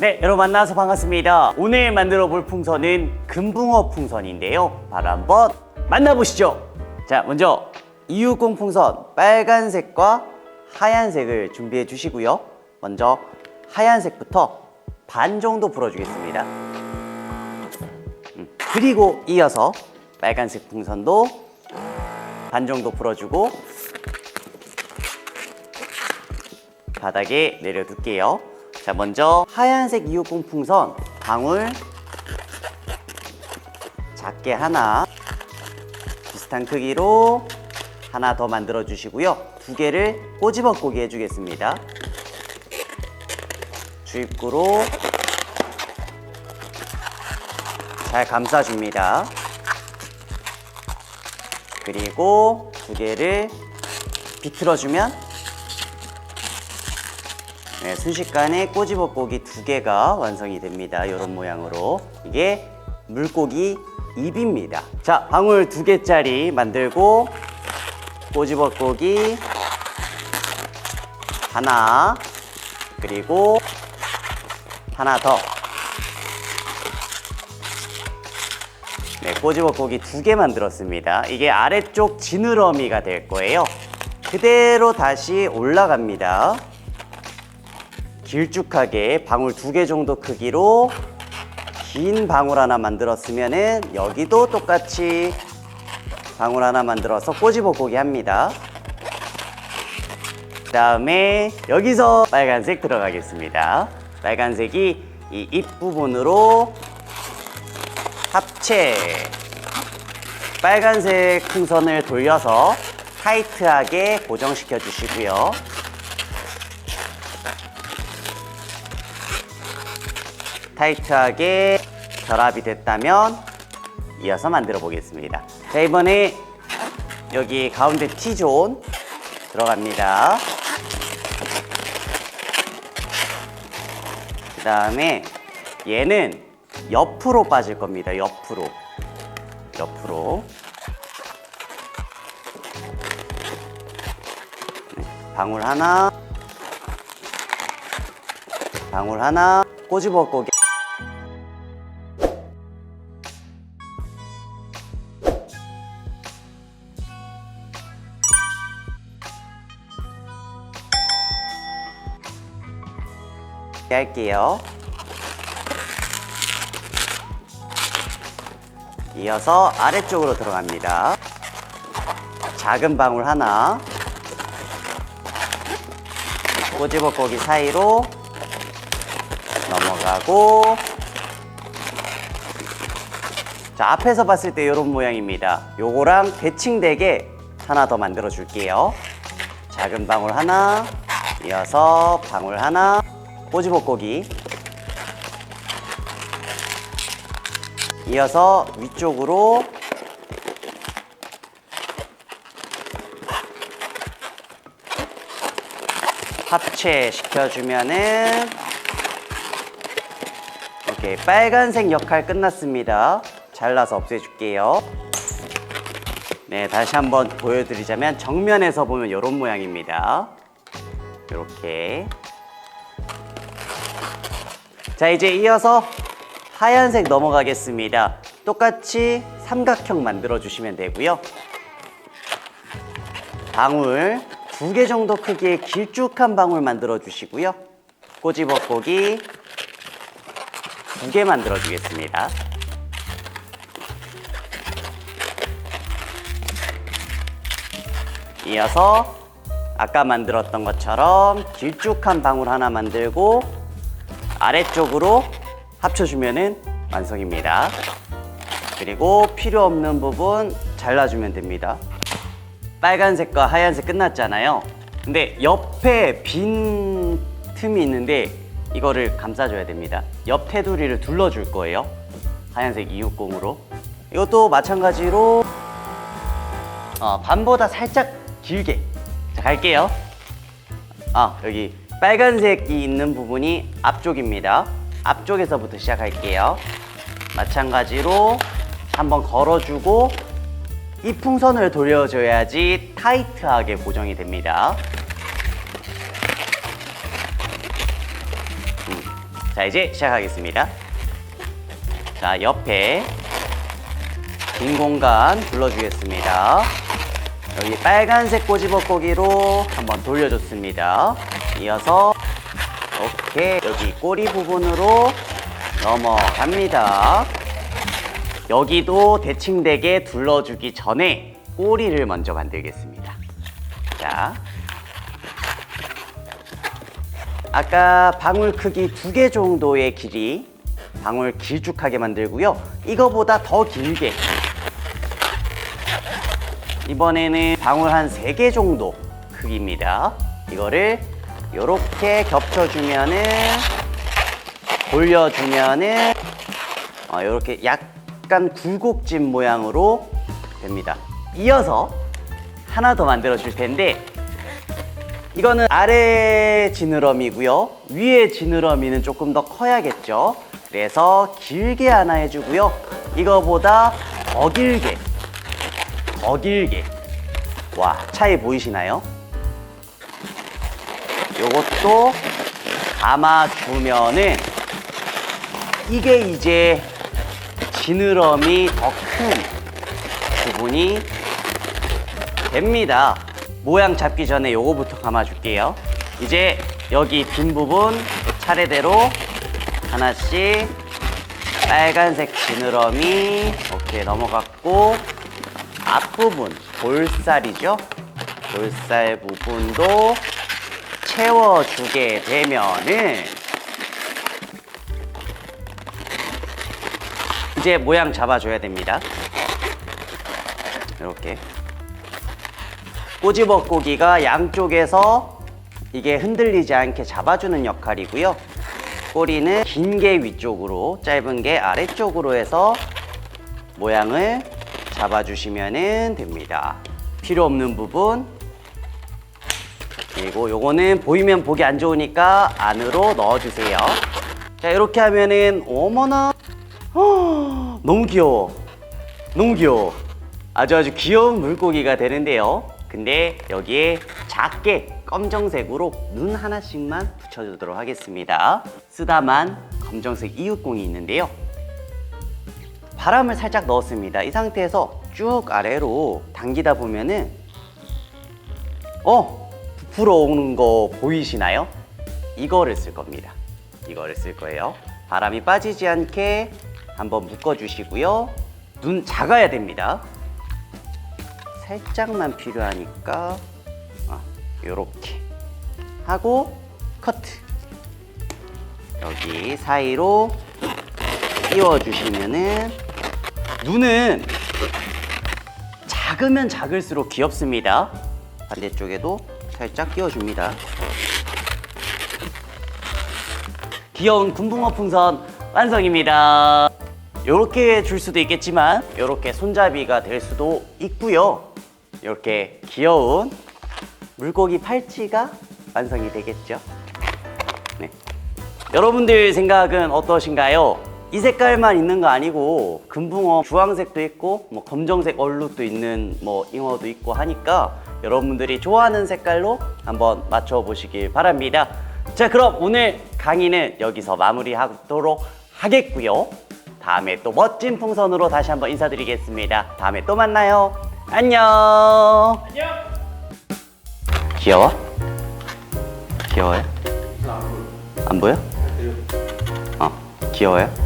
네, 여러분 만나서 반갑습니다. 오늘 만들어 볼 풍선은 금붕어 풍선인데요. 바로 한번 만나보시죠. 자, 먼저 260 풍선 빨간색과 하얀색을 준비해 주시고요. 먼저 하얀색부터 반 정도 불어주겠습니다. 음, 그리고 이어서 빨간색 풍선도 반 정도 불어주고 바닥에 내려둘게요. 자, 먼저 하얀색 260 풍선 방울 작게 하나 비슷한 크기로 하나 더 만들어 주시고요. 두 개를 꼬집어 꼬기 해주겠습니다. 주입구로 잘 감싸줍니다. 그리고 두 개를 비틀어주면 네, 순식간에 꼬집어고기 두 개가 완성이 됩니다. 이런 모양으로 이게 물고기 입입니다. 자, 방울 두 개짜리 만들고 꼬집어고기 하나 그리고 하나 더. 네, 꼬집어고기 두 개 만들었습니다. 이게 아래쪽 지느러미가 될 거예요. 그대로 다시 올라갑니다. 길쭉하게 방울 두 개 정도 크기로 긴 방울 하나 만들었으면은 여기도 똑같이 방울 하나 만들어서 꼬집어 보기 합니다. 그 다음에 여기서 빨간색 들어가겠습니다. 빨간색이 이 입 부분으로 합체. 빨간색 풍선을 돌려서 타이트하게 고정시켜 주시고요. 타이트하게 결합이 됐다면 이어서 만들어 보겠습니다. 자, 이번에 여기 가운데 T존 들어갑니다. 그 다음에 얘는 옆으로 빠질 겁니다. 옆으로. 옆으로. 네, 방울 하나. 방울 하나. 꼬집어 고개. 할게요. 이어서 아래쪽으로 들어갑니다. 작은 방울 하나. 꼬집어 고기 사이로 넘어가고. 자, 앞에서 봤을 때 이런 모양입니다. 요거랑 대칭되게 하나 더 만들어 줄게요. 작은 방울 하나, 이어서 방울 하나, 꼬집어고기. 이어서 위쪽으로 합체 시켜주면은 이렇게 빨간색 역할 끝났습니다. 잘라서 없애줄게요. 네, 다시 한번 보여드리자면 정면에서 보면 이런 모양입니다. 이렇게. 자, 이제 이어서 하얀색 넘어가겠습니다. 똑같이 삼각형 만들어 주시면 되고요. 방울 두 개 정도 크기의 길쭉한 방울 만들어 주시고요. 꼬집어고기 두 개 만들어 주겠습니다. 이어서 아까 만들었던 것처럼 길쭉한 방울 하나 만들고 아래쪽으로 합쳐주면은 완성입니다. 그리고 필요 없는 부분 잘라주면 됩니다. 빨간색과 하얀색 끝났잖아요. 근데 옆에 빈 틈이 있는데 이거를 감싸줘야 됩니다. 옆 테두리를 둘러줄 거예요. 하얀색 260으로. 이것도 마찬가지로 어, 반보다 살짝 길게. 자, 갈게요. 아, 여기 빨간색이 있는 부분이 앞쪽입니다. 앞쪽에서부터 시작할게요. 마찬가지로 한번 걸어주고 이 풍선을 돌려줘야지 타이트하게 고정이 됩니다. 음, 자, 자, 이제 시작하겠습니다. 자, 옆에 빈 공간 불러주겠습니다. 여기 빨간색 꼬집어고기로 한번 돌려줬습니다. 이어서 이렇게 여기 꼬리 부분으로 넘어갑니다. 여기도 대칭되게 둘러주기 전에 꼬리를 먼저 만들겠습니다. 자, 아까 방울 크기 두 개 정도의 길이 방울 길쭉하게 만들고요. 이거보다 더 길게 이번에는 방울 한 세 개 정도 크기입니다. 이거를 이렇게 겹쳐주면은 돌려주면은 어, 이렇게 약간 굴곡진 모양으로 됩니다. 이어서 하나 더 만들어 줄 텐데 이거는 아래 지느러미고요. 위에 지느러미는 조금 더 커야겠죠. 그래서 길게 하나 해주고요. 이거보다 더 길게, 더 길게. 와, 차이 보이시나요? 요것도 감아주면은 이게 이제 지느러미 더 큰 부분이 됩니다. 모양 잡기 전에 요거부터 감아줄게요. 이제 여기 빈 부분 차례대로 하나씩 빨간색 지느러미 이렇게 넘어갔고 앞부분 볼살이죠. 볼살 부분도 채워주게 되면은 이제 모양 잡아줘야 됩니다. 이렇게 꼬집어고기가 양쪽에서 이게 흔들리지 않게 잡아주는 역할이고요. 꼬리는 긴 게 위쪽으로, 짧은 게 아래쪽으로 해서 모양을 잡아주시면 됩니다. 필요 없는 부분 그리고 요거는 보이면 보기 안 좋으니까 안으로 넣어주세요. 자 이렇게 하면은 어머나 허, 너무 귀여워. 너무 귀여워. 아주 아주 귀여운 물고기가 되는데요. 근데 여기에 작게 검정색으로 눈 하나씩만 붙여주도록 하겠습니다. 쓰다만 검정색 이웃공이 있는데요. 바람을 살짝 넣었습니다. 이 상태에서 쭉 아래로 당기다 보면은 어 부풀어 오는 거 보이시나요? 이거를 쓸 겁니다. 이거를 쓸 거예요. 바람이 빠지지 않게 한번 묶어 주시고요. 눈 작아야 됩니다. 살짝만 필요하니까 이렇게 하고 커트 여기 사이로 끼워 주시면은 눈은 작으면 작을수록 귀엽습니다 반대쪽에도 살짝 끼워줍니다 귀여운 군붕어 풍선 완성입니다 이렇게 줄 수도 있겠지만 이렇게 손잡이가 될 수도 있고요 이렇게 귀여운 물고기 팔찌가 완성이 되겠죠 네. 여러분들 생각은 어떠신가요? 이 색깔만 있는 거 아니고 금붕어 주황색도 있고 뭐 검정색 얼룩도 있는 뭐 잉어도 있고 하니까 여러분들이 좋아하는 색깔로 한번 맞춰 보시길 바랍니다. 자 그럼 오늘 강의는 여기서 마무리하도록 하겠고요. 다음에 또 멋진 풍선으로 다시 한번 인사드리겠습니다. 다음에 또 만나요. 안녕. 안녕. 귀여워? 귀여워요? 안 보여? 어, 귀여워요?